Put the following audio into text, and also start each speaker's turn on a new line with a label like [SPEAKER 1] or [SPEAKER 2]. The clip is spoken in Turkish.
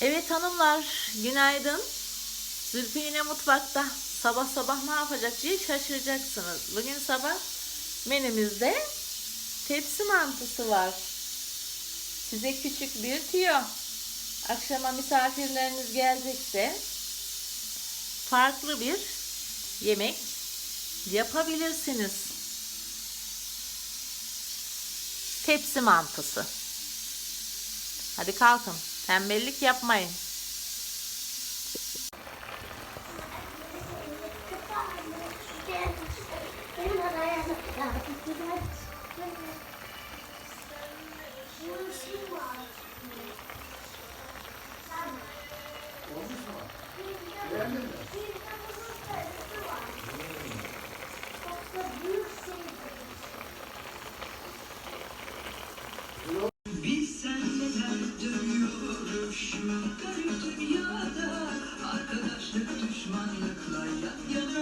[SPEAKER 1] Evet hanımlar, günaydın. Zülfü yine mutfakta. Sabah sabah ne yapacak diye şaşıracaksınız. Bugün sabah menümüzde tepsi mantısı var. Size küçük bir tüyo. Akşama misafirleriniz gelecekse farklı bir yemek yapabilirsiniz. Tepsi mantısı. Hadi kalkın. Tembellik yapmayın.
[SPEAKER 2] Beğendin mi? You.